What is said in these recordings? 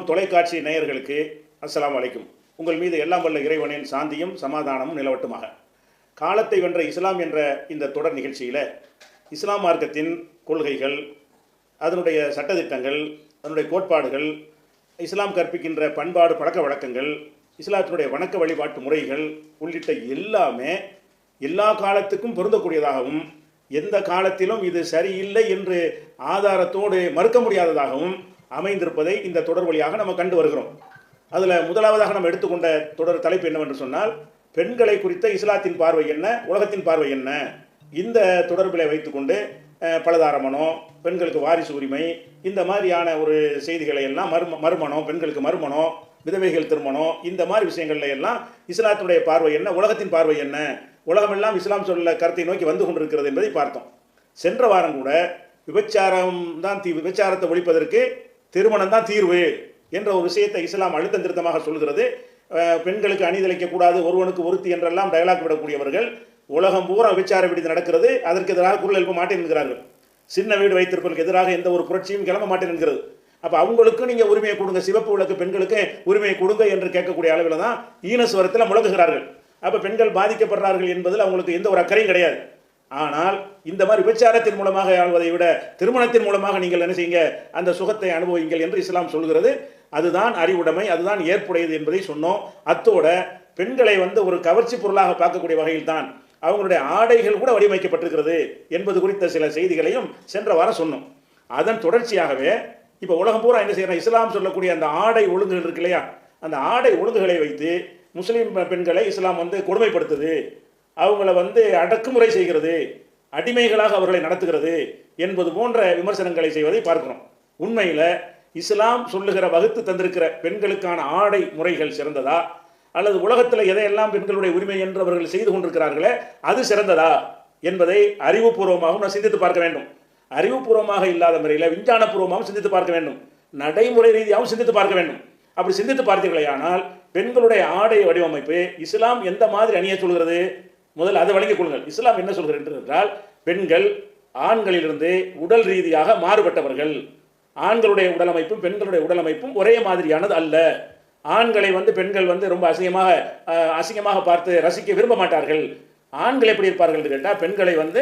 தொலைக்காட்சி நேயர்களுக்கு அஸ்லாம் வலைக்கும் உங்கள் மீது எல்லாம் வல்ல இறைவனின் சாந்தியும் சமாதானமும் நிலவட்டுமாக. காலத்தை வென்ற இஸ்லாம் என்ற இந்த தொடர் நிகழ்ச்சியில் இஸ்லாம் மார்க்கத்தின் கொள்கைகள் அதனுடைய சட்டதிட்டங்கள் அதனுடைய கோட்பாடுகள் இஸ்லாம் கற்பிக்கின்ற பண்பாடு பழக்க வழக்கங்கள் இஸ்லாத்தினுடைய வணக்க வழிபாட்டு முறைகள் உள்ளிட்ட எல்லாமே எல்லா காலத்துக்கும் பொருந்தக்கூடியதாகவும் எந்த காலத்திலும் இது சரியில்லை என்று ஆதாரத்தோடு மறுக்க முடியாததாகவும் அமைந்திருப்பதை இந்த தொடர் வழியாக நம்ம கண்டு வருகிறோம். அதில் முதலாவதாக நம்ம எடுத்துக்கொண்ட தொடர் தலைப்பு என்னவென்று சொன்னால் பெண்களை குறித்த இஸ்லாத்தின் பார்வை என்ன உலகத்தின் பார்வை என்ன? இந்த தொடர்பில் வைத்துக்கொண்டு பலதாரமனம் பெண்களுக்கு வாரிசு உரிமை இந்த மாதிரியான ஒரு செய்திகளை எல்லாம் மர்ம மறுமணம் பெண்களுக்கு மறுமணம் விதவைகள் திருமணம் இந்த மாதிரி விஷயங்கள்ல எல்லாம் இஸ்லாத்தினுடைய பார்வை என்ன உலகத்தின் பார்வை என்ன? உலகமெல்லாம் இஸ்லாம் சொல்ல கருத்தை நோக்கி வந்து கொண்டிருக்கிறது என்பதை பார்த்தோம். சென்ற வாரம் கூட விபச்சாரம் தான் தீ விபச்சாரத்தை ஒழிப்பதற்கு திருமணம் தான் தீர்வு என்ற ஒரு விஷயத்தை இஸ்லாம் அழுத்தம் திருத்தமாக சொல்கிறது. பெண்களுக்கு பெண்களுக்கு அணிதளிக்கக்கூடாது ஒருவனுக்கு ஒருத்தி என்றெல்லாம் டயலாக் விடக்கூடியவர்கள். உலகம் பூரா விசார விடுதி நடக்கிறது. அதற்கு எதிராக குரல் எழுப்ப மாட்டேன் என்கிறார்கள். சின்ன வீடு வைத்திருப்பதற்கு எதிராக எந்த ஒரு புரட்சியும் கிளம்ப மாட்டேன் என்கிறது. அப்போ அவங்களுக்கும் நீங்கள் உரிமையை கொடுங்க. சிவப்பு விளக்கு பெண்களுக்கு உரிமையை கொடுங்க என்று கேட்கக்கூடிய அளவில் தான் ஈனஸ்வரத்தில் முழங்குகிறார்கள். அப்போ பெண்கள் பாதிக்கப்படுறார்கள் என்பதில் அவங்களுக்கு எந்த ஒரு அக்கறையும் கிடையாது. ஆனால் இந்த மாதிரி விபச்சாரத்தின் மூலமாக ஆள்வதை விட திருமணத்தின் மூலமாக நீங்கள் என்ன செய்யுங்க? அந்த சுகத்தை அனுபவிங்கள் என்று இஸ்லாம் சொல்கிறது அதுதான் அறிவுடைமை அதுதான் ஏற்புடையது என்பதை சொன்னோம். அத்தோட பெண்களை வந்து ஒரு கவர்ச்சி பொருளாக பார்க்கக்கூடிய வகையில் தான் அவங்களுடைய ஆடைகள் கூட வடிவமைக்கப்பட்டிருக்கிறது என்பது குறித்த சில செய்திகளையும் சென்ற வாரம் சொன்னோம். அதன் தொடர்ச்சியாகவே இப்போ உலகம் பூரா என்ன செய்யறோம் இஸ்லாம் சொல்லக்கூடிய அந்த ஆடை ஒழுங்குகள் இருக்கு இல்லையா? அந்த ஆடை ஒழுங்குகளை வைத்து முஸ்லீம் பெண்களை இஸ்லாம் வந்து கொடுமைப்படுத்துது. அவங்கள வந்து அடக்குமுறை செய்கிறது அடிமைகளாக அவர்களை நடத்துகிறது என்பது போன்ற விமர்சனங்களை செய்வதை பார்க்கிறோம். உண்மையில் இஸ்லாம் சொல்லுகிற வகுத்து தந்திருக்கிற பெண்களுக்கான ஆடை முறைகள் சிறந்ததா? அல்லது உலகத்தில் எதையெல்லாம் பெண்களுடைய உரிமை என்று அவர்கள் செய்து கொண்டிருக்கிறார்களே அது சிறந்ததா? என்பதை அறிவுபூர்வமாகவும் நான் சிந்தித்து பார்க்க வேண்டும். அறிவுபூர்வமாக இல்லாத முறையில் விஞ்ஞானபூர்வமாகவும் சிந்தித்து பார்க்க வேண்டும். நடைமுறை ரீதியாகவும் சிந்தித்து பார்க்க வேண்டும். அப்படி சிந்தித்து பார்த்தீர்களேயானால் பெண்களுடைய ஆடை வடிவமைப்பு இஸ்லாம் எந்த மாதிரி அணிய சொல்கிறது? முதல்ல அதை வழங்கிக் கொள்ளுங்கள். இஸ்லாம் என்ன சொல்கிறது என்றால் பெண்கள் ஆண்களிலிருந்து உடல் ரீதியாக மாறுபட்டவர்கள். ஆண்களுடைய உடலமைப்பும் பெண்களுடைய உடலமைப்பும் ஒரே மாதிரியானது அல்ல. ஆண்களை வந்து பெண்கள் வந்து ரொம்ப அசிங்கமாக அசிங்கமாக பார்த்து ரசிக்க விரும்ப மாட்டார்கள். ஆண்கள் எப்படி இருப்பார்கள் என்று கேட்டால் பெண்களை வந்து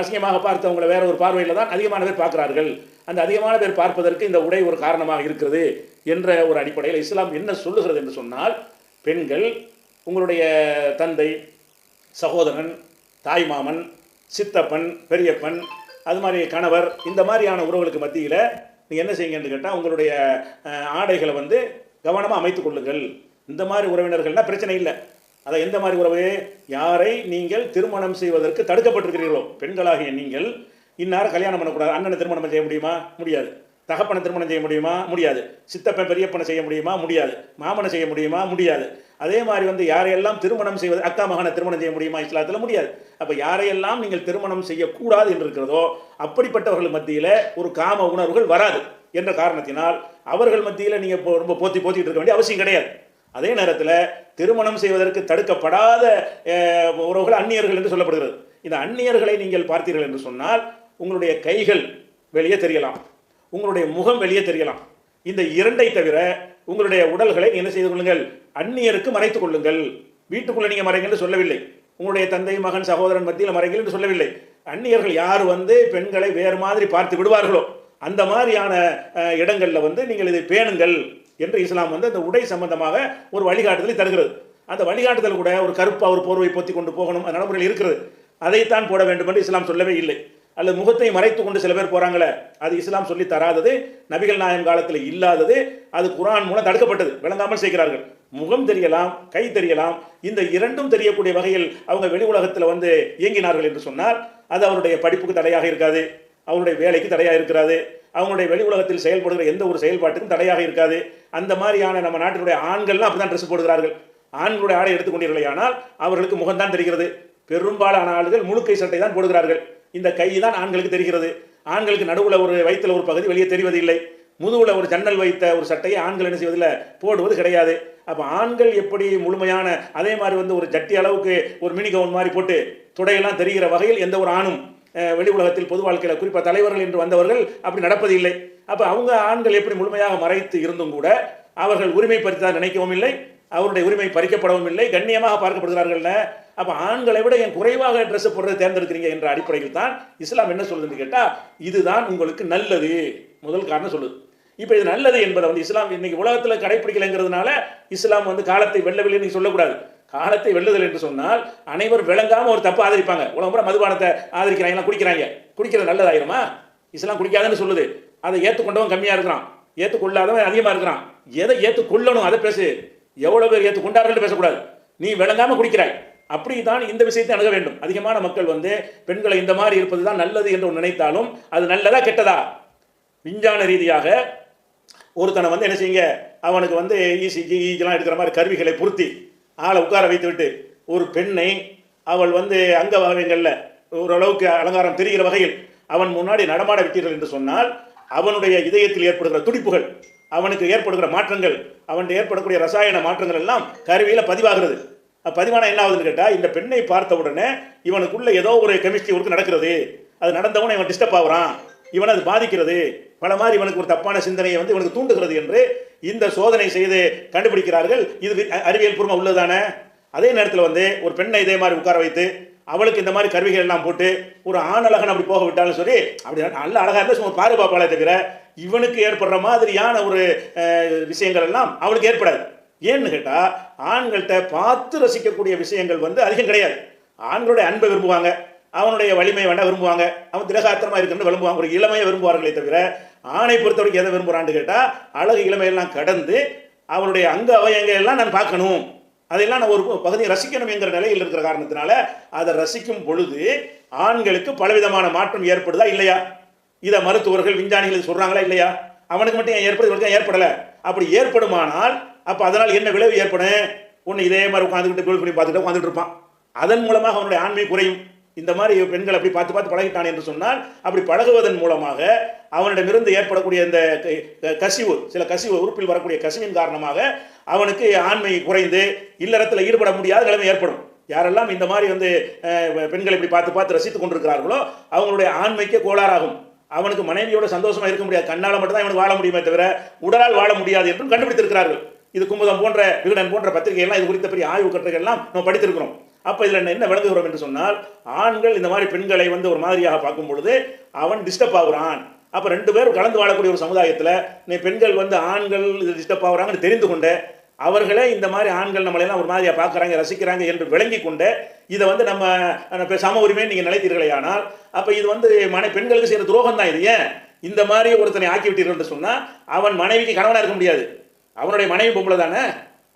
அசிங்கமாக பார்த்து அவங்கள வேற ஒரு பார்வையில் தான் அதிகமான பேர் பார்க்கிறார்கள். அந்த அதிகமான பேர் பார்ப்பதற்கு இந்த உடை ஒரு காரணமாக இருக்கிறது என்ற ஒரு அடிப்படையில் இஸ்லாம் என்ன சொல்லுகிறது என்று சொன்னால் பெண்கள் உங்களுடைய தந்தை சகோதரன் தாய்மாமன் சித்தப்பன் பெரியப்பன் அது மாதிரி கணவர் இந்த மாதிரியான உறவுகளுக்கு மத்தியில் நீங்கள் என்ன செய்யுங்கன்னு கேட்டால் உங்களுடைய ஆடைகளை வந்து கவனமாக அமைத்து கொள்ளுங்கள். இந்த மாதிரி உறவினர்கள்னால் பிரச்சனை இல்லை. அதை எந்த மாதிரி உறவு? யாரை நீங்கள் திருமணம் செய்வதற்கு தடுக்கப்பட்டிருக்கிறீர்களோ? பெண்களாகிய நீங்கள் இன்னார கல்யாணம் பண்ணக்கூடாது. அண்ணனை திருமணம் செய்ய முடியுமா? முடியாது. தகப்பனை திருமணம் செய்ய முடியுமா? முடியாது. சித்தப்பன் பெரியப்பனை செய்ய முடியுமா? முடியாது. மாமனை செய்ய முடியுமா? முடியாது. அதே மாதிரி வந்து யாரையெல்லாம் திருமணம் செய்வது அக்கா மகனை திருமணம் செய்ய முடியுமா? இஸ்லாத்தில் முடியாது. அப்போ யாரையெல்லாம் நீங்கள் திருமணம் செய்யக்கூடாது என்று இருக்கிறதோ அப்படிப்பட்டவர்கள் மத்தியில் ஒரு காம உணர்வுகள் வராது என்ற காரணத்தினால் அவர்கள் மத்தியில் நீங்கள் இப்போ ரொம்ப போத்தி போத்திக்கிட்டு இருக்க வேண்டிய அவசியம் கிடையாது. அதே நேரத்தில் திருமணம் செய்வதற்கு தடுக்கப்படாத உறவுகள் அந்நியர்கள் என்று சொல்லப்படுகிறது. இந்த அந்நியர்களை நீங்கள் பார்த்தீர்கள் என்று சொன்னால் உங்களுடைய கைகள் வெளியே தெரியலாம். உங்களுடைய முகம் வெளியே தெரியலாம். இந்த இரண்டை தவிர உங்களுடைய உடல்களை என்ன செய்து கொள்ளுங்கள்? அந்நியருக்கு மறைத்துக் கொள்ளுங்கள். வீட்டுக்குள்ள நீங்க மறைங்கன்னு சொல்லவில்லை. உங்களுடைய தந்தை மகன் சகோதரன் மத்தியில் மறைங்கள் என்று சொல்லவில்லை. அந்நியர்கள் யார் வந்து பெண்களை வேறு மாதிரி பார்த்து விடுவார்களோ அந்த மாதிரியான இடங்களில் வந்து நீங்கள் இதை பேணுங்கள் என்று இஸ்லாம் வந்து அந்த உடை சம்பந்தமாக ஒரு வழிகாட்டுதலை தருகிறது. அந்த வழிகாட்டுதல் கூட ஒரு கருப்பாக ஒரு போர்வை பொத்தி கொண்டு போகணும் அந்த நடைமுறையில் இருக்கிறது. அதைத்தான் போட வேண்டும் என்று இஸ்லாம் சொல்லவே இல்லை. அல்லது முகத்தை மறைத்து கொண்டு சில பேர் போகிறாங்களே அது இஸ்லாம் சொல்லி தராதது நபிகள் நாயகம் காலத்தில் இல்லாதது அது குரான் மூலம் தடுக்கப்பட்டது. விளங்காமல் செய்கிறார்கள். முகம் தெரியலாம் கை தெரியலாம் இந்த இரண்டும் தெரியக்கூடிய வகையில் அவங்க வெளி உலகத்தில் வந்து இயங்கினார்கள் என்று சொன்னால் அது அவருடைய படிப்புக்கு தடையாக இருக்காது அவருடைய வேலைக்கு தடையாக இருக்கிறாது அவங்களுடைய வெளி உலகத்தில் செயல்படுகிற எந்த ஒரு செயல்பாட்டுக்கும் தடையாக இருக்காது. அந்த மாதிரியான நம்ம நாட்டினுடைய ஆண்கள்லாம் அப்படி தான் ட்ரெஸ் போடுகிறார்கள். ஆண்களுடைய ஆடை எடுத்துக்கொண்டீர்களே ஆனால் அவர்களுக்கு முகம்தான் தெரிகிறது. பெரும்பாலான ஆளுகள் முழுக்கை சட்டை தான் போடுகிறார்கள். இந்த கை தான் ஆண்களுக்கு தெரிகிறது. ஆண்களுக்கு நடுவில் ஒரு வயிற்றுல ஒரு பகுதி வெளியே தெரிவதில்லை. முதுகில் ஒரு ஜன்னல் வைத்த ஒரு சட்டையை ஆண்கள் என்ன செய்வதில் போடுவது கிடையாது. அப்போ ஆண்கள் எப்படி முழுமையான அதே மாதிரி வந்து ஒரு ஜட்டி அளவுக்கு ஒரு மினி கவுன் மாதிரி போட்டு துடையெல்லாம் தெரிகிற வகையில் எந்த ஒரு ஆணும் வெளி உலகத்தில் பொது வாழ்க்கையில் குறிப்பாக தலைவர்கள் என்று வந்தவர்கள் அப்படி நடப்பதில்லை. அப்போ அவங்க ஆண்கள் எப்படி முழுமையாக மறைத்து இருந்தும் கூட அவர்கள் உரிமை பறித்ததாக நினைக்கவும் இல்லை. அவருடைய உரிமை பறிக்கப்படவும் இல்லை கண்ணியமாக பார்க்கப்படுகிறார்கள்ல அப்போ ஆண்களை விட என் குறைவாக ட்ரெஸ் போடுறதை தேர்ந்தெடுக்கிறீங்க என்ற அடிப்படையில் தான் இஸ்லாம் என்ன சொல்லுதுன்னு கேட்டால் இதுதான் உங்களுக்கு நல்லது. முதல் காரணம் சொல்லுது. இப்போ இது நல்லது என்பதை வந்து இஸ்லாம் இன்னைக்கு உலகத்தில் கடைப்பிடிக்கலைங்கிறதுனால இஸ்லாம் வந்து காலத்தை வெல்லவில்லை நீங்கள் சொல்லக்கூடாது. காலத்தை வெல்லுதல் என்று சொன்னால் அனைவரும் விளங்காமல் ஒரு தப்பு ஆதரிப்பாங்க. உலகம் பூரா மதுபானத்தை ஆதரிக்கிறாங்க குடிக்கிறாங்க. குடிக்கிறது நல்லதாயிருமா? இஸ்லாம் குடிக்காதுன்னு சொல்லுது. அதை ஏற்றுக்கொண்டவன் கம்மியாக இருக்கிறான். ஏற்றுக்கொள்ளாதவன் அதிகமாக இருக்கிறான். எதை ஏற்றுக்கொள்ளணும் அதை பேசு. எவ்வளவு பேர் ஏற்றுக்கொண்டார்கள் பேசக்கூடாது. நீ விளங்காமல் குடிக்கிறாய். அப்படி தான் இந்த விஷயத்தை அணுக வேண்டும். அதிகமான மக்கள் வந்து பெண்களை இந்த மாதிரி இருப்பது தான் நல்லது என்று நினைத்தாலும் அது நல்லதா கெட்டதா? விஞ்ஞான ரீதியாக ஒருத்தனை வந்து என்ன செய்யுங்க? அவனுக்கு வந்து இசிஜி இதெல்லாம் எடுக்கிற மாதிரி கருவிகளை பொருத்தி ஆளை உட்கார வைத்து விட்டு ஒரு பெண்ணை அவள் வந்து அங்க வகைகளில் ஓரளவுக்கு அலங்காரம் தெரிகிற வகையில் அவன் முன்னாடி நடமாட விட்டீர்கள் என்று சொன்னால் அவனுடைய இதயத்தில் ஏற்படுகிற துடிப்புகள் அவனுக்கு ஏற்படுகிற மாற்றங்கள் அவனுக்கு ஏற்படக்கூடிய ரசாயன மாற்றங்கள் எல்லாம் கருவியில் பதிவாகிறது. பதிவான என்ன ஆகுதுன்னு கேட்டால் இந்த பெண்ணை பார்த்த உடனே இவனுக்குள்ள ஏதோ ஒரு கெமிஸ்ட்ரி ஒர்க் நடக்கிறது. அது நடந்தவன இவன் டிஸ்டர்ப் ஆகுறான். இவனை அது பாதிக்கிறது. பல மாதிரி இவனுக்கு ஒரு தப்பான சிந்தனையை வந்து இவனுக்கு தூண்டுகிறது என்று இந்த சோதனை செய்து கண்டுபிடிக்கிறார்கள். இது அறிவியல் பூர்வம் உள்ளதானே அதே நேரத்தில் வந்து ஒரு பெண்ணை இதே மாதிரி உட்கார வைத்து அவளுக்கு இந்த மாதிரி கருவிகள் எல்லாம் போட்டு ஒரு ஆண் அழகன் அப்படி போக விட்டாலும் சரி அப்படி நல்ல அழகாக இருந்தால் சும்மா பாரு பாப்பாளே தவிர இவனுக்கு ஏற்படுற மாதிரியான ஒரு விஷயங்கள் எல்லாம் அவனுக்கு ஏற்படாது. ஏன்னு கேட்டால் ஆண்கள்கிட்ட பார்த்து ரசிக்கக்கூடிய விஷயங்கள் வந்து அதிகம் கிடையாது. ஆண்களுடைய அன்பை விரும்புவாங்க அவனுடைய வலிமை வேண்டாம் விரும்புவாங்க அவன் திரகாத்திரமா இருக்குன்னு விரும்புவாங்க ஒரு இளமையை விரும்புவார்களே தவிர ஆணை பொறுத்தவரைக்கும் எதை விரும்புகிறான்னு கேட்டால் அழகு இளமையெல்லாம் கடந்து அவனுடைய அங்க அவயங்கள் எல்லாம் நான் பார்க்கணும். அதையெல்லாம் நான் ஒரு பகுதியை ரசிக்கணும் என்கிற நிலையில் இருக்கிற காரணத்தினால அதை ரசிக்கும் பொழுது ஆண்களுக்கு பலவிதமான மாற்றம் ஏற்படுதா இல்லையா? இதை மருத்துவர்கள் விஞ்ஞானிகள் சொல்கிறாங்களா இல்லையா? அவனுக்கு மட்டும் ஏன் ஏற்படுது? இவனுக்கு ஏற்படலை? அப்படி ஏற்படுமானால் அப்போ அதனால் என்ன விளைவு ஏற்படும் ஒன்று இதே மாதிரி உட்காந்துக்கிட்டு கோல் பண்ணி பார்த்துட்டு உட்காந்துட்டு இருப்பான். அதன் மூலமாக அவனுடைய ஆண்மை குறையும். இந்த மாதிரி பெண்கள் அப்படி பார்த்து பார்த்து பழகிட்டான் என்று சொன்னால் அப்படி பழகுவதன் மூலமாக அவனிடமிருந்து ஏற்படக்கூடிய இந்த க- கசிவு சில கசிவு உறுப்பில் வரக்கூடிய கசிவின் காரணமாக அவனுக்கு ஆண்மை குறைந்து இல்லறத்தில் ஈடுபட முடியாத நிலைமை ஏற்படும். யாரெல்லாம் இந்த மாதிரி வந்து பெண்களை இப்படி பார்த்து பார்த்து ரசித்துக் கொண்டிருக்கிறார்களோ அவங்களுடைய ஆண்மைக்கு கோளாறாகும். அவனுக்கு மனைவியோட சந்தோஷமா இருக்க முடியாது. கண்ணால் மட்டும்தான் இவனுக்கு வாழ முடியுமே தவிர உடலால் வாழ முடியாது என்றும் கண்டுபிடித்திருக்கிறார்கள். இது குமுதம் போன்ற விகடன் போன்ற பத்திரிகைகள்லாம் இது குறித்த பெரிய ஆய்வு கட்டுரைகள் எல்லாம் நம்ம படித்திருக்கிறோம். அப்போ இதில் என்ன விளங்குகிறோம் என்று சொன்னால் ஆண்கள் இந்த மாதிரி பெண்களை வந்து ஒரு மாதிரியாக பார்க்கும் பொழுது அவன் டிஸ்டர்ப் ஆகுறான். அப்போ ரெண்டு பேரும் கலந்து வாழக்கூடிய ஒரு சமுதாயத்தில் நீ பெண்கள் வந்து ஆண்கள் இது டிஸ்டர்ப் ஆகுறாங்கன்னு தெரிந்து கொண்டு அவர்களே இந்த மாதிரி ஆண்கள் நம்மளை எல்லாம் ஒரு மாதிரியாக பார்க்குறாங்க ரசிக்கிறாங்க என்று விளங்கி கொண்டு இதை வந்து நம்ம சம உரிமை நீங்கள் நிலைத்தீர்களே ஆனால் அப்போ இது வந்து மனை பெண்களுக்கு செய்கிற துரோகம் தான் இது. ஏன்? இந்த மாதிரி ஒருத்தனை ஆக்கி விட்டீர்கள் என்று சொன்னால் அவன் மனைவிக்கு கணவனாக இருக்க முடியாது. அவனுடைய மனைவி பொம்பளை தானே?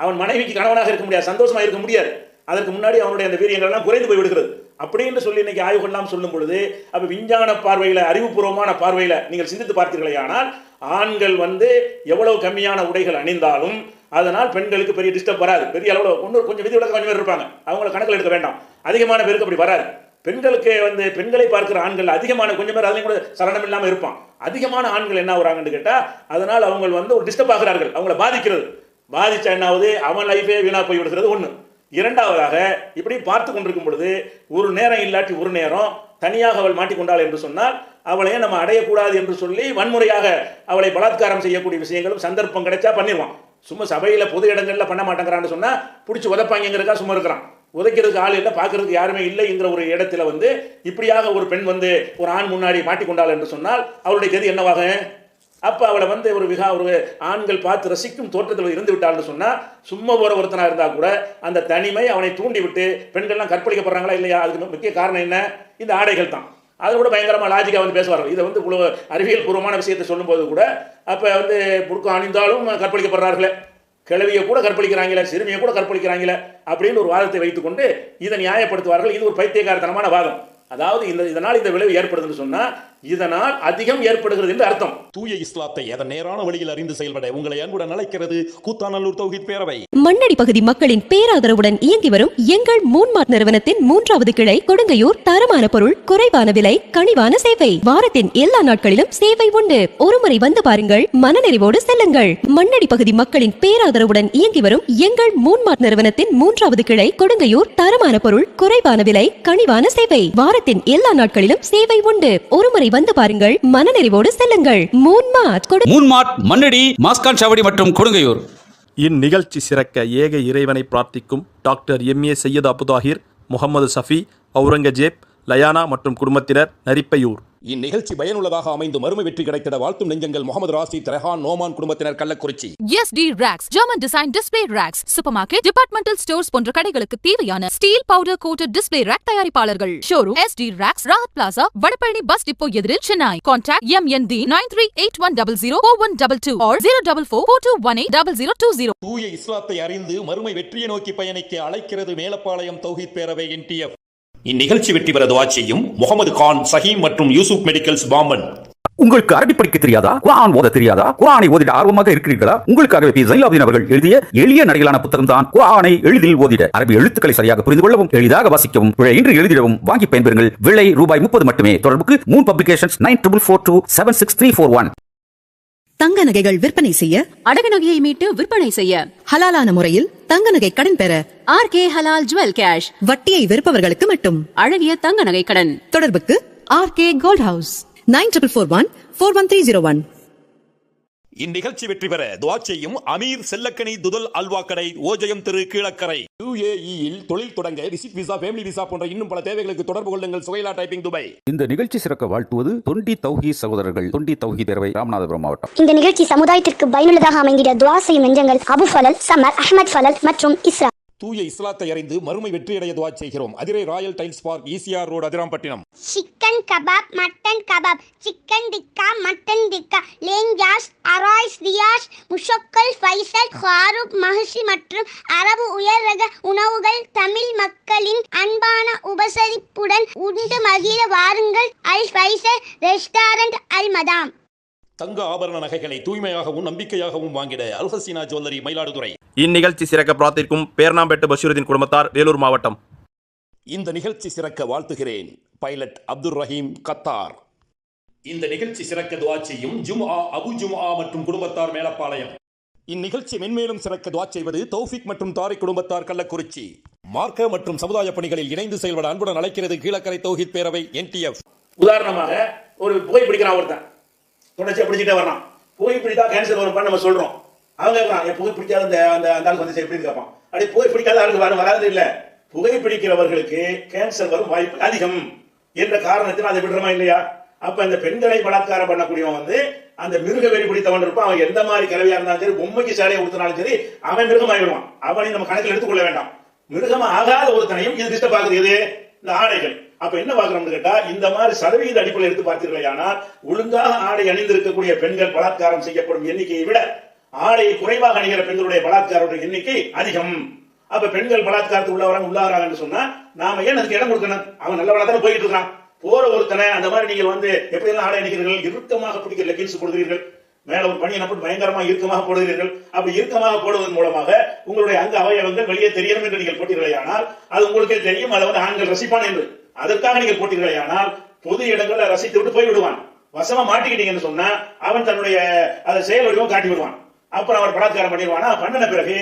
அவன் மனைவிக்கு கணவனாக இருக்க முடியாது சந்தோஷமாக இருக்க முடியாது. அதற்கு முன்னாடி அவனுடைய அந்த வீரியங்கள்லாம் குறைந்து போய் விடுகிறது. அப்படின்னு சொல்லி இன்னைக்கு ஆய்வுகள்லாம் சொல்லும் பொழுது அப்போ விஞ்ஞான பார்வையில் அறிவுபூர்வமான பார்வையில் நீங்கள் சிந்தித்து பார்த்தீர்களே ஆனால் ஆண்கள் வந்து எவ்வளவு கம்மியான உடைகள் அணிந்தாலும் அதனால் பெண்களுக்கு பெரிய டிஸ்டர்ப் வராது. பெரிய அளவில் ஒன்று கொஞ்சம் விதி விலக்க கொஞ்சம் பேர் இருப்பாங்க. அவங்கள கணக்கில் எடுக்க வேண்டாம். அதிகமான பேருக்கு அப்படி வராது. பெண்களுக்கு வந்து பெண்களை பார்க்கிற ஆண்கள் அதிகமான கொஞ்சம் பேர் அதையும் கூட சலனம் இல்லாமல் இருப்பான். அதிகமான ஆண்கள் என்ன ஆகுறாங்கன்னு கேட்டால் அதனால் அவங்க வந்து ஒரு டிஸ்டர்ப் ஆகிறார்கள். அவங்கள பாதிக்கிறது. பாதிச்சா என்னாவது? அவன் லைஃபே வீணாக போய் விடுகிறது ஒன்று இரண்டாவதாக இப்படி பார்த்து கொண்டிருக்கும் பொழுது ஒரு நேரம் இல்லாட்டி ஒரு நேரம் தனியாக அவள் மாட்டிக்கொண்டாள் என்று சொன்னால் அவளையே நம்ம அடையக்கூடாது என்று சொல்லி வன்முறையாக அவளை பலாத்காரம் செய்யக்கூடிய விஷயங்களும் சந்தர்ப்பம் கிடைச்சா பண்ணிடுவான். சும்மா சபையில் பொது இடங்களில் பண்ண மாட்டேங்கிறான்னு சொன்னால் பிடிச்சி உதப்பாங்கிறக்கா சும்மா இருக்கிறான். உதைக்கிறதுக்கு ஆள் இல்லை பார்க்கறதுக்கு யாருமே இல்லைங்கிற ஒரு இடத்துல வந்து இப்படியாக ஒரு பெண் வந்து ஒரு ஆண் முன்னாடி மாட்டிக்கொண்டாள் என்று சொன்னால் அவளுடைய கதி என்னவாகும் அப்போ அவளை வந்து ஒரு விகா ஒரு ஆண்கள் பார்த்து ரசிக்கும் தோற்றத்தில் இருந்து விட்டாள்னு சொன்னால் சும்மா போகிற ஒருத்தனாக இருந்தால் கூட அந்த தனிமை அவனை தூண்டி விட்டு பெண்கள்லாம் கற்பழிக்கப்படுறாங்களா இல்லையா? அதுக்கு முக்கிய காரணம் என்ன? இந்த ஆடைகள் தான். அது கூட பயங்கரமாக லாஜிக்காக வந்து பேசுவார்கள் இதை வந்து குழு அறிவியல் பூர்வமான விஷயத்தை சொல்லும்போது கூட அப்போ வந்து புடுக்கம் அணிந்தாலும் கற்பழிக்கப்படுறார்களே. கிழவியை கூட கற்பழிக்கிறாங்களே சிறுமியை கூட கற்பழிக்கிறாங்களே அப்படின்னு ஒரு வாதத்தை வைத்துக்கொண்டு இதை நியாயப்படுத்துவார்கள். இது ஒரு பைத்தியகாரத்தனமான வாதம். அதாவது இந்த இதனால் இந்த விளைவு ஏற்படுதுன்னு சொன்னால் இதனால் அதிகம் ஏற்படுகிறது என்று அர்த்தம். தூய இஸ்லாத்தை அதன் நேரான வழியில் அறிந்து செயல்பட உங்களை அன்புடன் அழைக்கிறது கூத்தாநல்லூர் தௌஹித் பேரவை. மண்ணடி பகுதி மக்களின் பேராதரவுடன் இயங்கி வரும் எங்கள் மூன்மார்ட் நிறுவனத்தின் மூன்றாவது கிளை கொடுங்கையூர் தரமான பொருள் குறைவான விலை கனிவான சேவை. வாரத்தின் எல்லா நாட்களிலும் சேவை உண்டு. ஒருமுறை வந்து பாருங்கள் மனநிறைவோடு செல்லுங்கள். மண்ணடி பகுதி மக்களின் பேராதரவுடன் இயங்கி வரும் எங்கள் மூன்மார்ட் நிறுவனத்தின் மூன்றாவது கிளை கொடுங்கையூர் தரமான பொருள் குறைவான விலை கனிவான சேவை. வாரத்தின் எல்லா நாட்களிலும் சேவை உண்டு. ஒருமுறை வந்து பாருங்கள் மனநிறைவோடு செல்லுங்கள். மூன்மாத் கொடு மூன்மார்ட் மண்ணடி மாஸ்கான் சாவடி மற்றும் கொடுங்கையூர். இந்நிகழ்ச்சி சிறக்க ஏக இறைவனை பிரார்த்திக்கும் doctor M A Syed Abuthahir Mohammed Safi Aurangzeb Layana மற்றும் குடும்பத்தினர் நரிப்பையூர். இந்நிகழ்ச்சி பயனுள்ளதாக அமைந்து மறுமை வெற்றி கிடைத்திட வாழ்த்தும் நெஞ்சங்கள் முகமது ராசி ரெஹான் நோமான் குடும்பத்தினர் Kallakurichi. SD Racks, German design display racks, supermarket, departmental stores போன்ற கடைகளுக்கு தேவையான steel powder coated display rack தயாரிப்பாளர்கள். Showroom SD Racks, Rahath plaza Vadapalani bus depot எதிரில் Chennai contact MND nine three eight one double zero one double two or zero double four four two one eight double zero two zero தூய இஸ்லாத்தை அறிந்து மறுமை வெற்றியை நோக்கி பயணிக்க அழைக்கிறது மேலப்பாளையம் தௌஹீத் பேரவை என்டிஎஃப் இந்நிகழ்ச்சி வெற்றி பெற துவா செய்யும் முகமது கான் சஹீம் மற்றும் யூசுப் மெடிக்கல்ஸ் பாம்பன். உங்களுக்கு அரபி படிக்க தெரியாதா? குரான் ஓத தெரியாதா? குரானை ஓதிட ஆர்வமாக இருக்கிறீர்களா? உங்களுக்காகவே பி. ஜைலாபீன் அவர்கள் எழுதிய எளிய நடையிலான புத்தகம் தான் குரானை எளிதில் ஓதிட. அரபி எழுத்துக்களை சரியாக புரிந்து கொள்ளவும் எளிதாக வாசிக்கவும் இன்றி எழுதிடவும் வாங்கி பயன்பெறுங்கள். விலை ரூபாய் முப்பது மட்டுமே. தொடர்புக்கு moon publications nine triple four two seven six three four one. தங்க நகைகள் விற்பனை செய்ய அடகு நகையை மீட்டு விற்பனை செய்ய ஹலாலான முறையில் தங்க நகை கடன் பெற R K halal jewel cash வட்டியை வெறுப்பவர்களுக்கு மட்டும். அழகிய தங்க நகை கடன். தொடர்புக்கு R K gold house nine triple four one four one three zero one இந்நிகழ்ச்சி வெற்றி பெற துவா செய்யும் அமீர் செல்லக்கனி துதல் அல்வா கடை ஓஜயம் திரு கீழக்கரை. யுஏஇயில் தொழில் தொடங்க விசிட் விசா ஃபேமிலி விசா போன்ற இன்னும் பல தேவைகளுக்கு தொடர்பு கொள்ளுங்கள். சுகைலா டைப்பிங் துபாய் இந்த நிகழ்ச்சி சிறக்க வாழ்த்துவது தொண்டி தௌஹி சகோதரர்கள் தொண்டி தௌஹி பேரவை ராமநாதபுரம் மாவட்டம். இந்த நிகழ்ச்சி சமுதாயத்திற்கு பயனுள்ளதாக அமைந்திட துவா செய்யும் நெஞ்சங்கள் அபு ஃபலல் சமர் அஹமத் ஃபலல் மற்றும் இஸ்ரா. தூய இஸ்லாத்தை அறிந்து மறுமை வெற்றியடைய துவா செய்கிறோம். Adirai royal tiles park ECR road Adirampattinam chicken kebab mutton kebab chicken tikka mutton tikka லேஞ்சாஸ் அராய்ஸ் ரியாஸ் முஷக்கல் ஃபைசல் ஃபாரூக் மஹர்ஷி மற்றும் அரபு உயர் ரக உணவுகள் தமிழ் மக்களின் அன்பான உபசரிப்புடன் உண்டு மகிழ வாருங்கள். அல் ஃபைசல் ரெஸ்டாரண்ட் அல் மதாம். தங்க ஆபரண நகைகளை தூய்மையாகவும் நம்பிக்கையாகவும் வாங்கிட அல்ஹசீனா ஜுவல்லரி மயிலாடுதுறை. இந்நிகழ்ச்சி சிறக்க பிரார்த்திக்கும் பேர்னாம்பேட்டு பஷீருதீன் குடும்பத்தார் வேலூர் மாவட்டம். இந்த நிகழ்ச்சி சிறக்க வாழ்த்துகிறேன். Pilot Abdul Rahim Qatar. இந்த நிகழ்ச்சி சிறக்க துவா செய்யும் ஜும்ஆ அபு ஜும்ஆ மற்றும் குடும்பத்தார் மேலப்பாளையம். இந்நிகழ்ச்சி மென்மேலும் சிறக்க துவா செய்வது தௌஃபிக் மற்றும் தாரிக் குடும்பத்தார் கள்ளக்குறிச்சி. மார்க்க மற்றும் சமுதாய பணிகளில் இணைந்து செயல்பட அன்புடன் அழைக்கிறது கீழக்கரை தௌஹித் பேரவை என்டிஎஃப் உதாரணமாக ஒரு புகை பிடிக்கிறான் ஒருத்தன் தொடர்ச்சியாக பிடிச்சிட்டே வரான் புகை பிடித்தா கேன்சர் வரும் நம்ம சொல்றோம். அவங்க கேட்கறான் என் புகை பிடிக்காத அந்த அந்த அந்த ஆளுக்கு வந்து எப்படின்னு கேட்பான் அப்படி புகை பிடிக்காத ஆளுக்கு வரும் வராது இல்ல. புகை பிடிக்கிறவர்களுக்கு கேன்சர் வரும் வாய்ப்பு அதிகம். என்ற காரணத்தில் அதை விடுறமா இல்லையா? அப்ப இந்த பெண்களை பலாத்காரம் பண்ணக்கூடியவன் வந்து அந்த மிருக வெறி பிடித்தவன் இருப்பான். அவன் எந்த மாதிரி கிளவியா இருந்தாலும் சரி பொம்மைக்கு சேலையை கொடுத்தனாலும் சரி அவன் மிருகமாகிடுவான் அவனை நம்ம கணக்கில் எடுத்துக்கொள்ள வேண்டாம். மிருகம் ஆகாத ஒருத்தனையும் இது டிஸ்டர்ப் ஆகுது எது இந்த ஆடைகள். அப்ப என்ன பாக்குறோம்னு கேட்டா இந்த மாதிரி சதவீத அடிப்படையில் எடுத்து பார்த்தீர்களேயானால் ஒழுங்காக ஆடை அணிந்திருக்கக்கூடிய பெண்கள் பலாத்காரம் செய்யப்படும் எண்ணிக்கையை விட ஆடையை குறைவாக அணிகிற பெண்களுடைய பலாத்காரோட எண்ணிக்கை அதிகம். அப்ப பெண்கள் பலாத்காரத்துக்கு உள்ளவராங்க உள்ளாராங்கன்னு சொன்னா நாம ஏன் அதுக்கு இடம் கொடுக்கணும்? அவன் நல்லவனா தானே போயிட்டு இருக்கான் போற ஒருத்தனை அந்த மாதிரி நீங்கள் வந்து எப்படி எல்லாம் ஆடை அணிக்கிறீர்கள் இறுக்கமாக பிடிக்கிற லெகின்ஸ் போடுகிறீர்கள். மேல ஒரு பணியை போட்டு பயங்கரமா இறுக்கமாக போடுகிறீர்கள். அப்படி இறுக்கமாக போடுவதன் மூலமாக உங்களுடைய அங்க அவயவங்கள் வெளியே தெரியணும் என்று நீங்கள் போட்டீர்களேயானால் அது உங்களுக்கே தெரியும். அதை வந்து ஆண்கள் ரசிப்பான் என்று. அதற்காக நீங்கள் போட்டீர்களேயானால் பொது இடங்களில் ரசித்து விட்டு போய் விடுவான் வசமா மாட்டிக்கிட்டீங்கன்னு சொன்னா அவன் தன்னுடைய அதை செயல் வடிவம் காட்டி விடுவான். அப்புறம் அவர் பலாத்காரம் பண்ணிடுவானா. பண்ணின பிறகு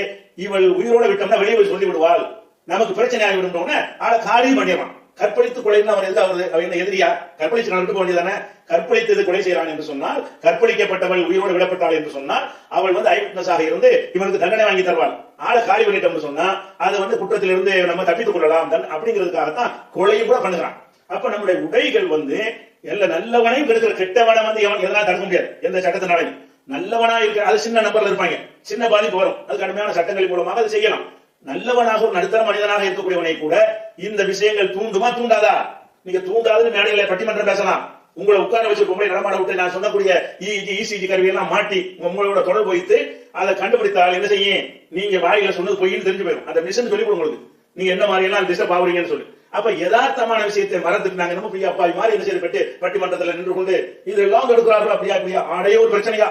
இவள் உயிரோட விட்டோம்னா வெளியே போய் சொல்லி விடுவாள் நமக்கு பிரச்சனை ஆகி விடும்னு ஆளை காரியம் பண்ணிடுவான். கற்பழித்து கொலைன்னு அவன் எந்த அவர் அவன் என்ன எதிரியா? கற்பழிச்சு நடந்து வேண்டியதானே கற்பழித்தது கொலை செய்கிறான் என்று சொன்னால் கற்பழிக்கப்பட்டவள் உயிரோடு விடப்பட்டாள் என்று சொன்னால் அவள் வந்து ஐவிட்னஸாக இருந்து இவனுக்கு தண்டனை வாங்கி தருவாள். ஆளை காலி பண்ணிட்டோம்னு சொன்னா அதை வந்து குற்றத்திலிருந்து நம்ம தப்பித்துக் கொள்ளலாம். தன் அப்படிங்கிறதுக்காகத்தான் கொலையும் கூட பண்ணுகிறான். அப்ப நம்முடைய உடைகள் வந்து எல்லா நல்லவனையும் கெடுக்கிற கெட்டவனை வந்து எவன் எதனால தடுக்க முடியாது. எந்த சட்டத்தினாலையும். நல்லவனா இருக்கிற அது சின்ன நம்பர்ல இருப்பாங்க. சின்ன பாதிப்பு வரும். அது கடுமையான சட்டங்கள் மூலமாக அது செய்யலாம். நல்லவனாக ஒரு நடுத்தர மனிதனாக இருக்கக்கூடியவனை கூட இந்த விஷயங்கள் தூண்டுமா தூண்டாதா? நீங்க தூண்டாதுன்னு மேடையில பட்டிமன்றம் பேசலாம். உங்களை உட்கார வச்சு பொம்பளை நடமாட விட்டு நான் சொன்னக்கூடிய e, இஜி இசிஜி e, கருவியெல்லாம் மாட்டி உங்களோட தொடர்பு வைத்து அதை கண்டுபிடித்தால் என்ன செய்யும்? நீங்க வாயில சொன்னது பொய்ன்னு தெரிஞ்சு போயிடும் அந்த மிஷன் சொல்லி கொடுங்க உங்களுக்கு. நீங்க என்ன மாதிரி எல்லாம் டிஸ்டர்ப் ஆகுறீங்கன்னு சொல்லி. அப்ப யதார்த்தமான விஷயத்தை மறந்துட்டு நாங்க நம்ம பிரியா அப்பா மாதிரி என்ன செய்யப்பட்டு பட்டிமன்றத்துல நின்று கொண்டு இதெல்லாம் எடுக்கிறார்கள் அப்படியா அப்படியா ஆடையே ஒரு பிரச்சனையா?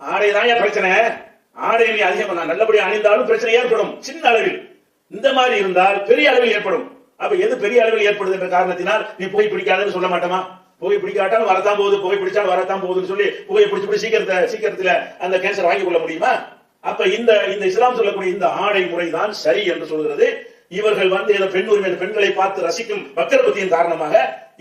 ஆடையதான் பிரச்சனை. ஆடை நீ அதிகமாக நான் நல்லபடியா அணிந்தாலும் பிரச்சனை ஏற்படும் சின்ன அளவில். இந்த மாதிரி இருந்தால் பெரிய அளவில் ஏற்படும். அப்ப எது பெரிய அளவில் ஏற்படுது என்ற காரணத்தினால் நீ புகை பிடிக்காதுன்னு சொல்ல மாட்டோமா புகை பிடிக்காட்டாலும் வரத்தான் போகுது புகை பிடிச்சாலும் வரத்தான் போகுதுன்னு சொல்லி புகையை பிடிச்சு பிடிச்சி சீக்கிரத்தை சீக்கிரத்துல அந்த கேன்சர் வாங்கி கொள்ள முடியுமா? அப்ப இந்த இந்த இஸ்லாம் சொல்லக்கூடிய இந்த ஆடை முறைதான் சரி என்று சொல்கிறது. இவர்கள் வந்து இந்த பெண் உரிமை பெண்களை பார்த்து ரசிக்கும் பக்தர் பத்தியின் காரணமாக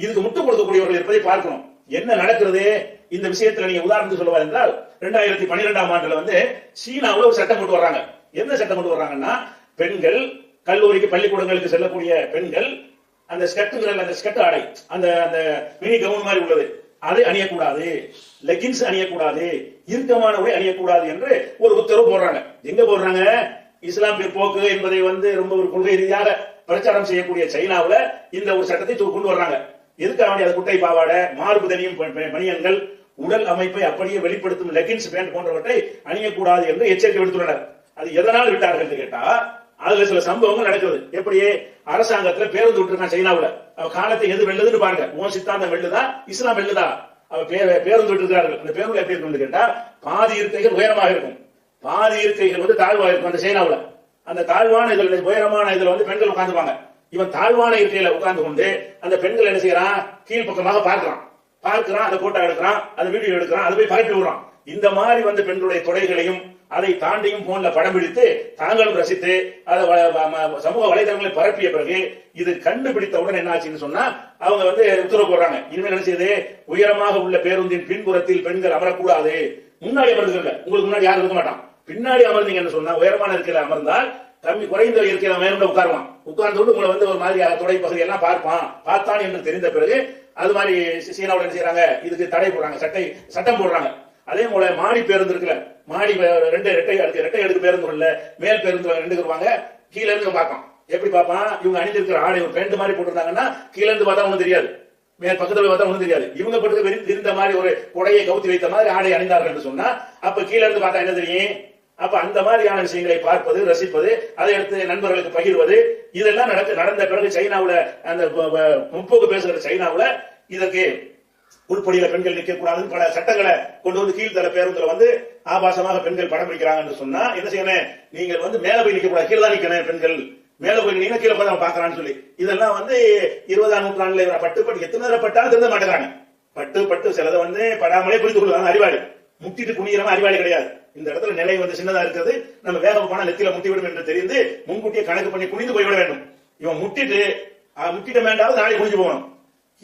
இதுக்கு முட்டு கொடுக்கக்கூடியவர்கள் இருப்பதை பார்க்கணும் என்ன நடக்கிறது? இந்த விஷயத்துல நீங்க உதாரணத்துக்கு சொல்லுவார் என்றால் ரெண்டாயிரத்தி பன்னிரெண்டாம் ஆண்டுல வந்து சீனாவில் ஒரு சட்டம் கொண்டு வர்றாங்க. என்ன சட்டம் கொண்டு வர்றாங்கன்னா பெண்கள் கல்லூரிக்கு பள்ளிக்கூடங்களுக்கு செல்லக்கூடிய பெண்கள் அந்த ஸ்கர்ட்டுங்கிற அந்த ஸ்கர்ட் ஆடை அந்த அந்த மினி கவுன் மாதிரி உள்ளது. அதை அணியக்கூடாது. லெகின்ஸ் அணியக்கூடாது. இறுக்கமான உடை அணியக்கூடாது என்று ஒரு உத்தரவு போடுறாங்க. எங்க போடுறாங்க? இஸ்லாம் பிற்போக்கு என்பதை வந்து ரொம்ப ஒரு கொள்கை ரீதியாக பிரச்சாரம் செய்யக்கூடிய சைனாவில் இந்த ஒரு சட்டத்தை கொண்டு வர்றாங்க. எதுக்காக வேண்டிய அது குட்டை பாவாடை மார்பு தனியும் ப- உடல் அமைப்பை அப்படியே வெளிப்படுத்தும் லெகின்ஸ் பேண்ட் போன்றவற்றை அணியக்கூடாது என்று எச்சரிக்கை விடுத்துள்ளனர். அது எதனால் விட்டார்கள் என்று கேட்டா அதுல சில சம்பவங்கள் நடக்குது எப்படியே அரசாங்கத்துல பேருந்து விட்டுருக்கான் சைனாவுல. அவ காலத்தை எது வெல்லுதுன்னு பாருங்க. உன் சித்தாந்தம் வெல்லுதா? இஸ்லாம் வெல்லுதா? அவ பேருந்து விட்டுருக்கார்கள் அந்த பேருந்து எப்படி இருக்கும் கேட்டா பாதி இருக்கைகள் உயரமாக இருக்கும். பாதி இருக்கைகள் வந்து தாழ்வாக இருக்கும் அந்த சைனாவுல. அந்த தாழ்வான இதுல உயரமான இதுல வந்து பெண்கள் உட்காந்துவாங்க இவன் தாழ்வான இருக்கையில உட்கார்ந்து கொண்டு அந்த பெண்கள் என்ன செய்யறான்? கீழ்ப்பக்கமாக பார்க்கிறான் பார்க்கிறான் அதை போட்டோ எடுக்கிறான் அதை வீடியோ எடுக்கிறான் அதை போய் பரப்பி விடுறான். இந்த மாதிரி வந்து பெண்களுடைய தொடைகளையும் அதை தாண்டியும் போன்ல படம் பிடித்து தாங்களும் ரசித்து அதை சமூக வலைதளங்களை பரப்பிய பிறகு இது கண்டுபிடித்த உடனே என்ன ஆச்சுன்னு சொன்னா அவங்க வந்து உத்தரவு போடுறாங்க. இனிமேல் என்ன செய்யுது? உயரமாக உள்ள பேருந்தின் பின்புறத்தில் பெண்கள் அமரக்கூடாது. முன்னாடி அமர்ந்துருங்க உங்களுக்கு முன்னாடி யாரும் இருக்க மாட்டான். பின்னாடி அமர்ந்தீங்கன்னு சொன்னா உயரமான இருக்கையில அமர்ந்தால் கம்மி குறைந்த இருக்கையில மேலும் உட்காருவான். உட்கார்ந்து கொண்டு உங்களை வந்து ஒரு மாதிரி துடை பகுதி எல்லாம் பார்ப்பான். பார்த்தான் என்று தெரிந்த பிறகு அது மாதிரி சீனாவோட என்ன செய்யறாங்க இதுக்கு தடை போடுறாங்க. சட்டை சட்டம் போடுறாங்க. அதே போல மாடி பேருந்து இருக்குல்ல மாடி ரெண்டு ரெட்டை அடுக்கு ரெட்டை அடுக்கு பேருந்து இல்ல மேல் பேருந்து ரெண்டு இருப்பாங்க கீழே இருந்து பார்ப்பான். எப்படி பார்ப்பான்? இவங்க அணிந்திருக்கிற ஆடை ஒரு பேண்ட் மாதிரி போட்டிருந்தாங்கன்னா கீழே இருந்து பார்த்தா ஒண்ணும் தெரியாது. மேல் பக்கத்துல பார்த்தா ஒண்ணும் தெரியாது. இவங்க பட்டுக்கு தெரிந்த மாதிரி ஒரு குடையை கவுத்தி வைத்த மாதிரி ஆடை அணிந்தார்கள் என்று சொன்னா அப்ப கீழே இருந்து பார்த்தா என்ன தெரியும்? அப்ப அந்த மாதிரியான விஷயங்களை பார்ப்பது ரசிப்பது அதை எடுத்து நண்பர்களுக்கு பகிர்வது இதெல்லாம் நடக்க நடந்த பிறகு சைனாவுல அந்த ப- முற்போக்கு பேசுகிற சைனாவுல இதற்கு உள்படியில பெண்கள் நிற்க கூடாதுன்னு பல சட்டங்களை கொண்டு வந்து கீழ்த்தர பேருந்துல வந்து ஆபாசமாக பெண்கள் படம் பிடிக்கிறாங்கன்னு சொன்னா என்ன செய்யணும்? நீங்கள் வந்து மேல போய் நிக்க கூடாது கீழே தான் நிற்கணும் பெண்கள். மேல போய் நீங்க கீழே போய் அவன் பாக்குறான்னு சொல்லி. இதெல்லாம் வந்து இருபதாம் நூற்றாண்டுல பட்டு பட்டு எத்தனை தடவை பட்டாலும் திருந்த மாட்டேங்கிறாங்க. பட்டு பட்டு சிலதை வந்து படாமலே புரிந்து கொள்வாங்க அறிவாளி. முட்டிட்டு குனிகிறவன் அறிவாளி கிடையாது. இந்த இடத்துல நிலை வந்து சின்னதா இருக்கிறது. நம்ம வேகம் போனா நெத்தியில முட்டி விடும் என்று தெரிந்து முன்கூட்டியே கணக்கு பண்ணி குனிந்து போய்விட வேண்டும். இவன் முட்டிட்டு முட்டிட முட்டிட்ட வேண்டாவது நாளை குனிஞ்சு போகணும்.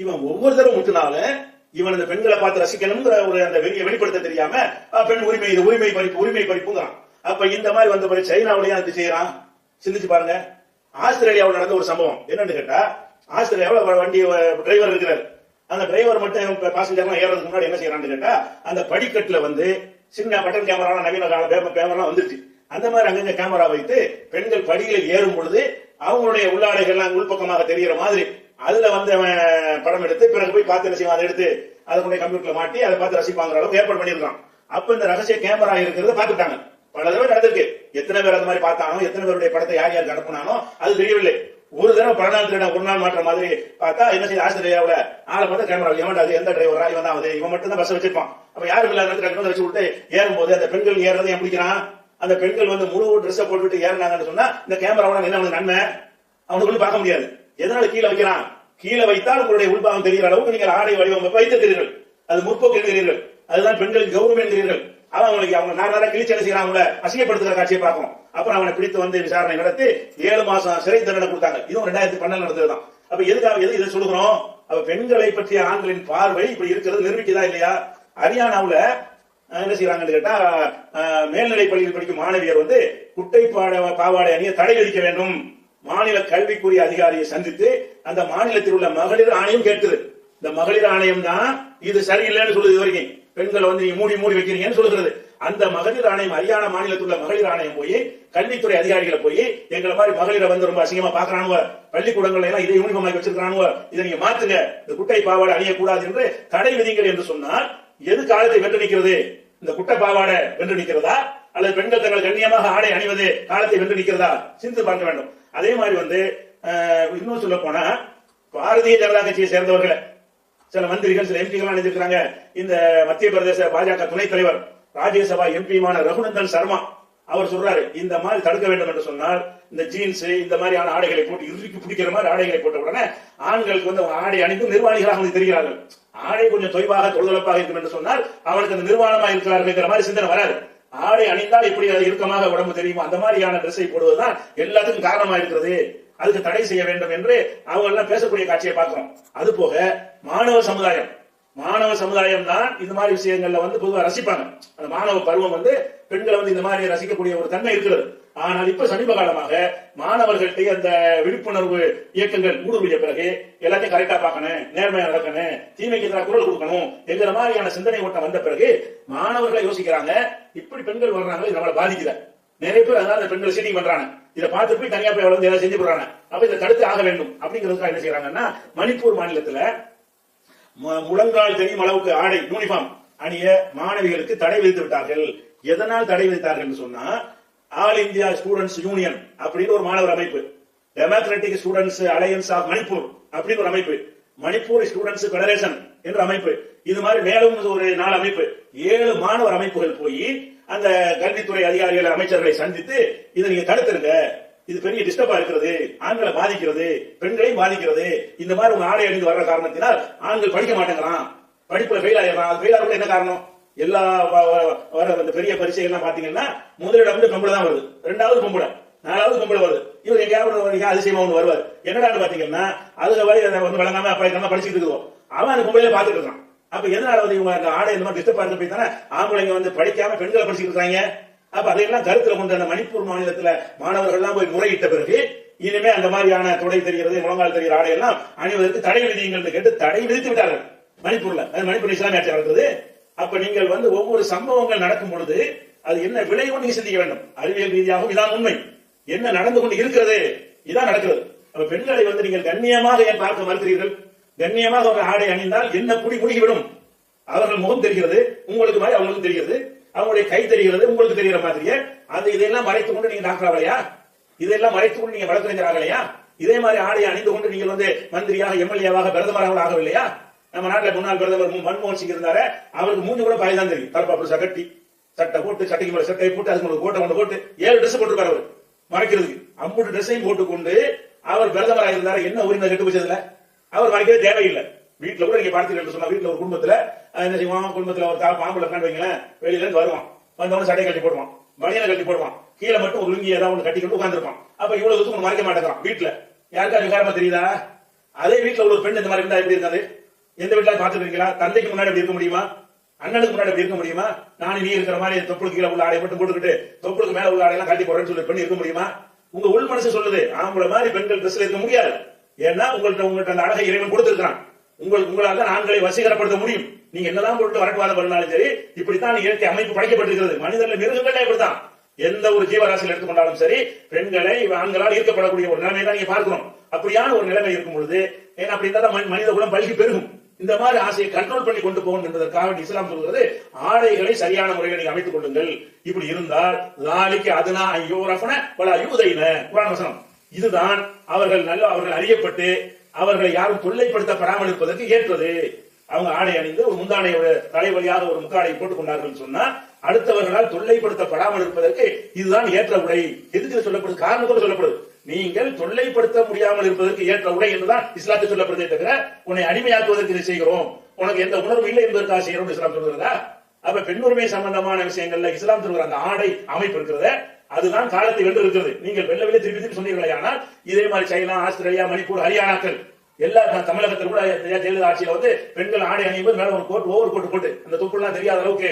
இவன் ஒவ்வொரு தடவை முட்டினாலும் இவன் அந்த பெண்களை பார்த்து ரசிக்கணுங்கிற ஒரு அந்த வெளியை வெளிப்படுத்த தெரியாம பெண் உரிமை இது உரிமை பறிப்பு உரிமை பறிப்புங்கிறான். அப்ப இந்த மாதிரி வந்த பிறகு சைனாவிலேயே அது செய்யறான். சிந்திச்சு பாருங்க. ஆஸ்திரேலியாவில் நடந்த ஒரு சம்பவம். என்னன்னு கேட்டா ஆஸ்திரேலியாவில் வண்டி டிரைவர் இருக்கிறார். அந்த டிரைவர் மட்டும் பாசஞ்சர்லாம் ஏறதுக்கு முன்னாடி என்ன செய்யறான்னு கேட்டா அந்த படிக்கட்டுல வந்து சின்ன பட்டன் கேமரா நவீன கால கேமரா வந்துருச்சு. அந்த மாதிரி அங்கங்க கேமரா வைத்து பெண்கள் படிகளில் ஏறும் பொழுது அவங்களுடைய உள்ளாடைகள்லாம் உள்பக்கமாக தெரிகிற மாதிரி அதுல வந்து படம் எடுத்து பிறகு போய் பார்த்து என்ன அதை எடுத்து அதை கொண்டு கம்ப்யூட்டர்ல மாட்டி அதை பார்த்து ரசிப்பாங்கிற அளவுக்கு ஏற்பாடு பண்ணியிருக்கான் அப்ப இந்த ரகசிய கேமரா இருக்கிறத பார்த்துட்டாங்க பல தடவை நடந்திருக்கு. எத்தனை பேர் அந்த மாதிரி பார்த்தானோ எத்தனை பேருடைய படத்தை யார் யாருக்கு அனுப்புனானோ அது தெரியவில்லை. ஒரு தடவை பல நாள் ஒரு நாள் மாற்ற மாதிரி பார்த்தா என்ன செய்ய ஆஸ்திரேலியாவுல ஆளை பார்த்தா கேமரா எவன்டா அது எந்த டிரைவரா இவன் தான் அது இவன் மட்டும் தான் பஸ் வச்சிருப்பான். அப்ப யாரும் இல்லாத இடத்துல வச்சு விட்டு ஏறும்போது அந்த பெண்கள் ஏறதை பிடிக்கிறான்? அந்த பெண்கள் வந்து முழு ட்ரெஸ்ஸை போட்டுட்டு ஏறினாங்கன்னு சொன்னா இந்த கேமராவோட என்ன அவனுக்கு நன்மை அவனுக்கு பார்க்க முடியாது. எதனால கீழே வைக்கிறான்? கீழே வைத்தால் உங்களுடைய உள்பாகம் தெரிகிற அளவுக்கு நீங்கள் ஆடை வடிவமைப்பு வைத்திருக்கிறீர்கள். அது முற்போக்கு என்கிறீர்கள். அதுதான் பெண்களுக்கு கௌரவம் என்கிறீர்கள். அவன் அவங்களுக்கு அவங்க நாலு நேரம் கிழிச்சு என்ன செய்யறாங்க அவங்கள அசிங்கப்படுத்துகிற காட்சியை பார்க்கணும் அப்புறம் அவனை பிடித்து வந்து விசாரணை நடத்தி ஏழு மாசம் சிறை தண்டனை கொடுத்தாங்க. இதுவும் ரெண்டாயிரத்தி பன்னெண்டு நடந்ததுதான். அப்ப எதுக்காக எது இதை சொல்லுகிறோம்? அப்ப பெண்களை பற்றிய ஆண்களின் பார்வை இப்படி இருக்கிறது நிரூபிக்குதா இல்லையா? ஹரியானாவுல என்ன செய்யறாங்கன்னு கேட்டா மேல்நிலை பள்ளியில் படிக்கும் மாணவியர் வந்து குட்டை பாட பாவாடை அணிய தடை விதிக்க வேண்டும். மாநில கல்விக்குரிய அதிகாரியை சந்தித்து அந்த மாநிலத்தில் உள்ள மகளிர் ஆணையம் கேட்டது இந்த மகளிர் ஆணையம் தான் இது சரியில்லைன்னு சொல்லுது இது வரைக்கும். பெண்களை வந்து நீங்க மூடி மூடி வைக்கிறீங்கன்னு சொல்லுகிறது. அந்த மகளிர் ஆணையம் ஹரியானா மாநிலத்தில் உள்ள மகளிர் ஆணையம் போய் கல்வித்துறை அதிகாரிகளை போய் எங்களை மாதிரி மகளிரை வந்து ரொம்ப அசிங்கமா பாக்குறானுவ பள்ளிக்கூடங்கள்ல எல்லாம் இதை யூனிஃபார்ம் ஆகி வச்சிருக்கானுவ இதை நீங்க மாத்துங்க. இந்த குட்டை பாவாடை அணியக்கூடாது என்று தடை விதிங்கள் என்று சொன்னால் எது காலத்தை வென்று நிற்கிறது? இந்த குட்டை பாவாடை வென்று நிற்கிறதா? அல்லது பெண்கள் தங்கள் கண்ணியமாக ஆடை அணிவது காலத்தை வென்று நிற்கிறதா? சிந்து பார்க்க வேண்டும். அதே மாதிரி வந்து இன்னும் சொல்ல போனா பாரதிய ஜனதா கட்சியை சேர்ந்தவர்கள் சில மந்திரிகள் சில எம்பிகள் அணிஞ்சிருக்கிறாங்க. இந்த மத்திய பிரதேச பாஜக துணைத் தலைவர் ராஜ்யசபா எம்பியுமான ரகுநந்தன் சர்மா அவர் சொல்றாரு இந்த மாதிரி தடுக்க வேண்டும் என்று சொன்னால் இந்த ஜீன்ஸ் இந்த மாதிரியான ஆடைகளை போட்டு இறுக்கி பிடிக்கிற மாதிரி ஆடைகளை போட்ட உடனே ஆண்களுக்கு வந்து ஆடை அணிந்து நிர்வாணிகளாக வந்து தெரிகிறார்கள். ஆடை கொஞ்சம் தொய்வாக தொழுதொலப்பாக இருக்கும் என்று சொன்னால் அவனுக்கு அந்த நிர்வாணமாக இருக்கிறார்கள் மாதிரி சிந்தனை வராது. ஆடை அணிந்தால் இப்படி இறுக்கமாக உடம்பு தெரியுமோ அந்த மாதிரியான ட்ரெஸ்ஸை போடுவதுதான் எல்லாத்துக்கும் காரணமா இருக்கிறது. அதுக்கு தடை செய்ய வேண்டும் என்று அவங்க எல்லாம் பேசக்கூடிய காட்சியை பார்க்கிறோம். அது போக மாணவ சமுதாயம் மாணவ சமுதாயம் தான் இந்த மாதிரி விஷயங்கள்ல வந்து பொதுவா ரசிப்பாங்க. அந்த மாணவ பருவம் வந்து பெண்களை வந்து இந்த மாதிரி ரசிக்கக்கூடிய ஒரு தன்மை இருக்கிறது. ஆனால் இப்ப சமீப காலமாக மாணவர்கள்ட்ட அந்த விழிப்புணர்வு இயக்கங்கள் ஊடுருவிய பிறகு எல்லாத்தையும் கரெக்டா பார்க்கணும் நேர்மையா நடக்கணும் தீமைக்கு எதிராக குரல் கொடுக்கணும் என்கிற மாதிரியான சிந்தனை ஓட்டம் வந்த பிறகு மாணவர்களை யோசிக்கிறாங்க. இப்படி பெண்கள் வர்றாங்க இது நம்மளை பாதிக்குத. நிறைய பேர் அதனால அந்த பெண்கள் சீட்டிங் பண்றாங்க. இதை பார்த்து போய் தனியா போய் வளர்ந்து ஏதாவது செஞ்சு போடுறாங்க. அப்ப இதை தடுத்து ஆக வேண்டும் அப்படிங்கிறதுக்காக என்ன செய்யறாங்கன்னா மணிப்பூர் மாநிலத்துல முழங்கால் தெரியும் அளவுக்கு ஆடை யூனிஃபார்ம் அணிய மாணவிகளுக்கு தடை விதித்து விட்டார்கள். எதனால் தடை விதித்தார்கள் சொன்னா ஆல் இந்தியா ஸ்டூடெண்ட்ஸ் யூனியன் அப்படின்னு ஒரு மாணவர் அமைப்பு. Democratic students alliance of Manipur அப்படின்னு ஒரு அமைப்பு. மணிப்பூர் ஸ்டூடெண்ட்ஸ் ஃபெடரேஷன் என்ற அமைப்பு. இது மாதிரி மேலும் ஒரு நாலு அமைப்பு. ஏழு மாணவர் அமைப்புகள் போய் அந்த கல்வித்துறை அதிகாரிகள் அமைச்சர்களை சந்தித்து இதை நீங்க தடுத்துருங்க. இது பெரிய டிஸ்டர்பா இருக்கிறது ஆண்களை பாதிக்கிறது. பெண்களையும் பாதிக்கிறது. இந்த மாதிரி உங்க ஆடை அணிந்து வர்ற காரணத்தினால் ஆண்கள் படிக்க மாட்டேங்கிறான். படிப்புல ஃபெயில் ஆயிடுறான். அது ஃபெயில் ஆகிறது என்ன காரணம்? எல்லா வர அந்த பெரிய பரிசைகள்லாம் பாத்தீங்கன்னா முதலிடம் வந்து பொம்பளை தான் வருது. ரெண்டாவது பொம்பளை நாலாவது பொம்பளை வருது. இவர் எங்கேயாவது ஒரு அதிசயமா ஒன்று வருவார்? என்னடான்னு பாத்தீங்கன்னா அதுல வரை அதை வந்து வழங்காம அப்பா நம்ம படிச்சுட்டு இருக்கோம் அவன் அந்த பொம்பளையில பாத்துட்டு இருக்கான். அப்ப எதனால வந்து இவங்க அந்த ஆடை இந்த மாதிரி டிஸ்டர்ப் ஆகிறது போய் தானே ஆம்பளைங்க வந்து படிக்காம பெண்களை படிச்சுட்டு இருக்காங்க? அப்ப அதையெல்லாம் கருத்துல கொண்டு அந்த மணிப்பூர் மாநிலத்துல மாணவர்கள் எல்லாம் போய் முறையிட்ட பிறகு இனிமே அந்த மாதிரியான துடை தெரிகிறது முழங்கால் தெரிகிற ஆடை எல்லாம் அணிவதற்கு தடை விதிங்கள் கேட்டு தடை விதித்து விட்டார்கள். மணிப்பூர்ல. அது மணிப்பூர் இஸ்லாமிய ஆட்சி நடந்தது அப்ப நீங்கள் வந்து ஒவ்வொரு சம்பவங்கள் நடக்கும் பொழுது அது என்ன விளைவு நீங்க சிந்திக்க வேண்டும். அறிவியல் ரீதியாகவும் இதான் உண்மை. என்ன நடந்து கொண்டு இருக்கிறது? இதான் நடக்கிறது. அப்ப பெண்களை வந்து நீங்கள் கண்ணியமாக ஏன் பார்க்க மறுக்கிறீர்கள்? கண்ணியமாக ஒரு ஆடை அணிந்தால் என்ன புடி முடுகிவிடும் அவர்கள் முகம் தெரிகிறது உங்களுக்கு மாதிரி அவங்களுக்கு தெரிகிறது. அவங்களுடைய கை தெரிகிறது உங்களுக்கு தெரிகிற மாதிரியே. அது இதெல்லாம் மறைத்துக் கொண்டு நீங்க டாக்டர் ஆகலையா இதெல்லாம் மறைத்துக் கொண்டு நீங்க வழக்கறிஞர் ஆகலையா இதே மாதிரி ஆடையை அணிந்து கொண்டு நீங்கள் வந்து மந்திரியாக எம்எல்ஏவாக பிரதமராக ஆகவில்லையா? நம்ம நாட்டில் முன்னாள் பிரதமர் மன்மோகன் சிங் இருந்தாரு. அவருக்கு மூஞ்சி கூட பாய் தெரியும். தரப்பாப்பு சகட்டி சட்டை போட்டு சட்டைக்கு மேல சட்டையை போட்டு அதுக்கு ஒரு கோட்டை கொண்டு போட்டு ஏழு ட்ரெஸ் போட்டுருக்காரு அவர். மறைக்கிறதுக்கு. அம்பூட்டு ட்ரெஸ்ஸையும் போட்டுக்கொண்டு அவர் பிரதமராக இருந்தாரு? என்ன உரிமை கெட்டு போச்சதுல அவர் மறைக்கிறது தேவையில்லை. வீட்டுல கூட நீங்க பார்த்தீங்கன்னு சொன்னா வீட்டுல ஒரு குடும்பத்துல என்ன செய்வான் குடும்பத்துல ஒரு தா- பாம்புல உட்காந்து வைங்களேன். வெளியில இருந்து வருவான் வந்தவன சட்டை கட்டி போடுவான் பனியனை கட்டி போடுவான் கீழே மட்டும் ஒரு லுங்கி ஏதாவது ஒன்று கட்டிக்கிட்டு உட்காந்துருப்பான் அப்ப இவ்வளவு தூக்கம் மறைக்க மாட்டேங்கிறான் வீட்டுல யாருக்கா விகாரமா தெரியுதா? அதே வீட்டுல ஒரு பெண் இந்த மாதிரி இருந்தா எப்படி இருக்காது? எந்த வீட்டுல பாத்துருக்கீங்களா தந்தைக்கு முன்னாடி அப்படி இருக்க முடியுமா? அண்ணனுக்கு முன்னாடி அப்படி இருக்க முடியுமா? நானும் நீ இருக்கிற மாதிரி தொப்புளுக்கு கீழே உள்ள ஆடை மட்டும் போட்டுக்கிட்டு தொப்புளுக்கு மேல உள்ள ஆடையெல்லாம் கட்டி போடுறேன்னு சொல்லி பெண் இருக்க முடியுமா? உங்க உள் மனசு சொல்லுது. ஆம்பளை மாதிரி பெண்கள் ட்ரெஸ்ல இருக்க முடியாது. ஏன்னா உங்கள்ட்ட உங்கள்ட்ட அந்த அழகை இறைவன் கொடுத்துருக்கான் உங்கள் உங்களால் தான் ஆண்களை வசீகரப்படுத்த முடியும். நீங்க என்னதான் போட்டு வரட்டுவாதம் பண்ணாலும் சரி இப்படித்தான் இயற்கை அமைப்பு படைக்கப்பட்டிருக்கிறது. மனிதர்கள் மிருகங்களே இப்படித்தான். எந்த ஒரு ஜீவராசியில் எடுத்துக்கொண்டாலும் சரி பெண்களை ஆண்களால் ஈர்க்கப்படக்கூடிய ஒரு நிலைமை தான் நீங்க பார்க்கணும். அப்படியான ஒரு நிலைமை இருக்கும் பொழுது ஏன்னா அப்படி இருந்தால் மனித குலம் பல்கி பெருகும். இந்த மாதிரி ஆசையை கண்ட்ரோல் பண்ணி கொண்டு போகணும் என்பதற்காக இஸ்லாம் சொல்கிறது ஆடைகளை சரியான முறையில் நீங்க அமைத்துக் கொள்ளுங்கள். இப்படி இருந்தால் லாலிக்கு அதுனா ஐயோ ரஃபன பல யூதைன குரான் வசனம். இதுதான் அவர்கள் நல்ல அவர்கள் அறியப்பட்டு அவர்களை யாரும் தொல்லைப்படுத்தப்படாமல் இருப்பதற்கு ஏற்றது. அவங்க ஆடை அணிந்து ஒரு முந்தானையோட தலைவலியாக ஒரு முக்காடை போட்டுக் கொண்டார்கள் சொன்னா அடுத்தவர்களால் தொல்லைப்படுத்தப்படாமல் இருப்பதற்கு இதுதான் ஏற்ற உடை. எதுக்கு சொல்லப்படுது? காரணம் கூட சொல்லப்படுது. நீங்கள் தொல்லைப்படுத்த முடியாமல் இருப்பதற்கு ஏற்ற உடை என்றுதான் இஸ்லாத்தில் சொல்லப்படுதே தவிர உன்னை அடிமையாக்குவதற்கு இதை செய்கிறோம். உனக்கு எந்த உணர்வு இல்லை என்பதற்காக செய்கிறோம் இஸ்லாம் சொல்கிறதா அப்ப பெண்ணுரிமை சம்பந்தமான விஷயங்கள்ல இஸ்லாம் சொல்கிற அந்த ஆடை அமைப்பு இருக்கிறத அதுதான் காலத்தை வென்று இருக்கிறது. நீங்கள் வெள்ள வெளியே திருப்பி திருப்பி சொன்னீர்களே ஆனால் இதே மாதிரி சைனா ஆஸ்திரேலியா மணிப்பூர் ஹரியானாக்கள் எல்லா தமிழகத்தில் கூட ஜெய- ஜெயலலிதா ஆட்சியில வந்து பெண்கள் ஆடை அணியும்போது மேல ஒரு கோட் ஓவர் கோட்டு போட்டு அந்த துப்புலாம் தெரியாத அளவுக்கு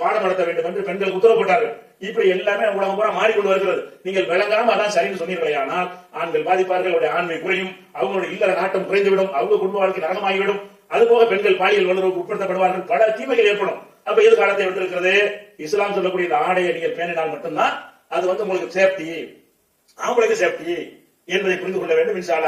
பாடம் நடத்த வேண்டும் என்று பெண்களுக்கு உத்தரவு போட்டார்கள். இப்படி எல்லாமே உலகம் பூரா மாறிக்கொண்டு வருகிறது. நீங்கள் விளங்காம அதான் சரின்னு சொன்னீர்களே ஆனால் ஆண்கள் பாதிப்பார்கள் அவருடைய ஆண்மை குறையும் அவங்களுடைய இல்லற நாட்டம் குறைந்துவிடும் அவங்க குடும்ப வாழ்க்கை நரகமாகிவிடும். அதுபோக பெண்கள் பாலியல் வல்லுறவுக்கு உட்படுத்தப்படுவார்கள். பல தீமைகள் ஏற்படும். அப்ப எது காலத்தை விட்டிருக்கிறது இஸ்லாம் சொல்லக்கூடிய இந்த ஆடையை நீங்கள் பேணினால் மட்டும்தான் அது வந்து உங்களுக்கு சேஃப்டி ஆம்பளைக்கு சேஃப்டி என்பதை புரிந்து கொள்ள வேண்டும் இன்ஷா